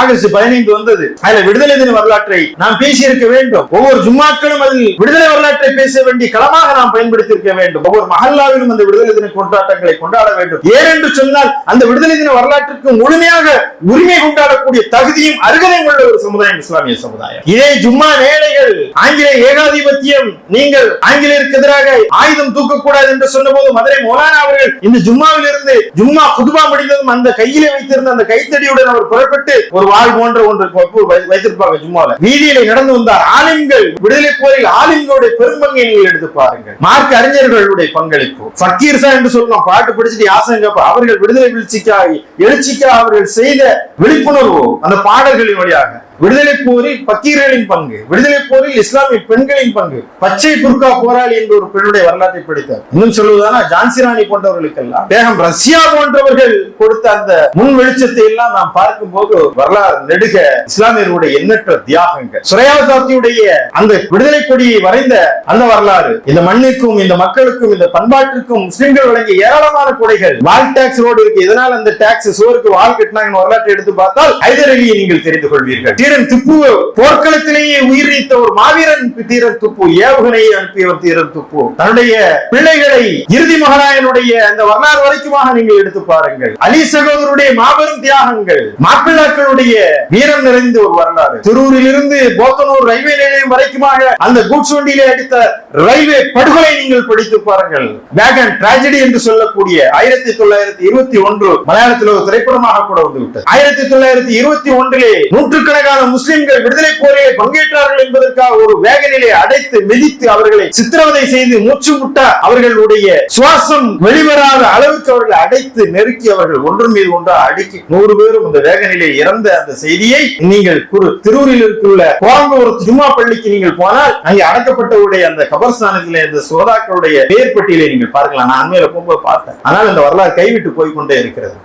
August பதினைந்து வந்தது. அதுல விடுதலை தின வரலாற்றை நாம் பேசியிருக்க வேண்டும். ஒவ்வொரு ஜும்மாக்களும் அதில் விடுதலை வரலாற்றை பேச வேண்டிய களமாக நாம் பயன்படுத்தி இருக்க வேண்டும். ஒவ்வொரு மஹல்லாவிலும் அந்த விடுதலை தின கொண்டாட்டங்களை கொண்டாட வேண்டும். ஏனென்று சொன்னால் அந்த விடுதலை தின வரலாற்றுக்கு முழுமையாக உரிமை கொண்டாடக்கூடிய தகுதியும் அருகதையும் உள்ள ஒரு சமுதாயம் இஸ்லாமிய சமுதாயம். இதே ஜும்மா வேலைகள் ஆங்கில ஏகாதிபத்தியம் நீங்கள் ஆங்கிலேயருக்கு எதிராக ஆயுதம் தூக்கக்கூடாது என்று சொன்னபோது மதுரை மோலானா அவர்கள் இந்த ஜும்மாவில் இருந்து ஜும்மா குதுபா முடிந்ததும் அந்த கையிலே வைத்திருந்த அந்த கைத்தடியுடன் அவர் புறப்பட்டு ஒரு வாழ் போன்ற ஒன்று வை- வைத்திருப்பாங்க சும்மா வீதியிலே நடந்து வந்தார் ஆலிம்கள். விடுதலை போரில் ஆலிம்களுடைய பெரும்பங்கை நீங்கள் எடுத்து பாருங்கள். மார்க் அறிஞர்களுடைய பங்களிப்பு. ஃபக்கீர் சா என்று சொல்லலாம். பாட்டு படிச்சுட்டு யாசங்க அவர்கள் விடுதலை வீழ்ச்சிக்காக எழுச்சிக்காக அவர்கள் செய்த விழிப்புணர்வு அந்த பாடல்களின் வழியாக. விடுதலை போரில் பக்கீரர்களின் பங்கு விடுதலை போரில் இஸ்லாமிய பெண்களின் பங்கு பச்சை புர்கா போராளி என்ற ஒரு பெண்ணுடைய வரலாற்றை படித்தார். இன்னும் சொல்லுவதானா ஜான்சி ராணி போன்றவர்களுக்கெல்லாம் பேகம் ரஷ்யா போன்றவர்கள் கொடுத்த அந்த முன் வெளிச்சத்தை எல்லாம் நாம் பார்க்கும் போது வரலாறு நெடுக இஸ்லாமியர்களுடைய எண்ணற்ற தியாகங்கள். சுரையாசாத்தியுடைய அந்த விடுதலை கொடியை வரைந்த அந்த வரலாறு இந்த மண்ணிற்கும் இந்த மக்களுக்கும் இந்த பண்பாட்டிற்கும் முஸ்லிம்கள் வழங்கிய ஏராளமான கொடைகள். வால் டாக்ஸ் ரோடு இருக்கு இதனால் அந்த டாக்ஸ் சோருக்கு வால் கட்டினாங்க வரலாற்றை எடுத்து பார்த்தால் ஹைதர் அலியை நீங்கள் தெரிந்து கொள்வீர்கள். தீரன் துப்பு போர்க்களத்திலேயே உயிர் நீத்த ஒரு மாவீரன் தீரன் துப்பு ஏவுகணையை அனுப்பியவர் தீரன் துப்பு. தன்னுடைய பிள்ளைகளை இறுதி மகனாயனுடைய அந்த வரலாறு வரைக்குமாக நீங்கள் எடுத்து பாருங்கள். அலி சகோதரருடைய மாபெரும் தியாகங்கள் மாப்பிள்ளாக்களுடைய வீரம் நிறைந்த ஒரு வரலாறு. திருவூரில் இருந்து போத்தனூர் ரயில்வே நிலையம் வரைக்குமாக அந்த கூட்ஸ் வண்டியிலே அடித்த ரயில்வே படுகொலை நீங்கள் படித்து பாருங்கள். வேகன் டிராஜடி என்று சொல்லக்கூடிய ஆயிரத்தி தொள்ளாயிரத்தி இருபத்தி ஒன்று மலையாளத்தில் ஒரு திரைப்படமாக கூட வந்துவிட்டது. ஆயிரத்தி தொள்ளாயிரத்தி இருபத்தி ஒன்றிலே நூற்றுக்கணக்கான முஸ்லிம்கள் விடுதலை போரிலே பங்கேற்றார்கள் என்பதற்காக ஒரு வேகனிலே அடைத்து மிதித்து அவர்களை சித்திரவதை செய்து மூச்சு முட்ட அவர்களுடைய சுவாசம் வெளிவராத அளவுக்கு அவர்களை அடைத்து நெருக்கி அவர்கள் ஒன்று மீது ஒன்றா அடுக்கி நூறு பேரும் இந்த வேகனிலே இறந்த அந்த செய்தியை நீங்கள் குரு திருவூரில் இருக்குள்ள கோரம்பூர் ஜும்மா பள்ளிக்கு நீங்கள் போனால் அங்கே அடக்கப்பட்டவுடைய அந்த கபர்ஸ்தானத்திலே இந்த சோதாக்களுடைய பேர் பட்டியலை நீங்கள் பார்க்கலாம். நான் அண்மையில போகும்போது பார்த்தேன். ஆனால் இந்த வரலாறு கைவிட்டு போய்கொண்டே இருக்கிறது.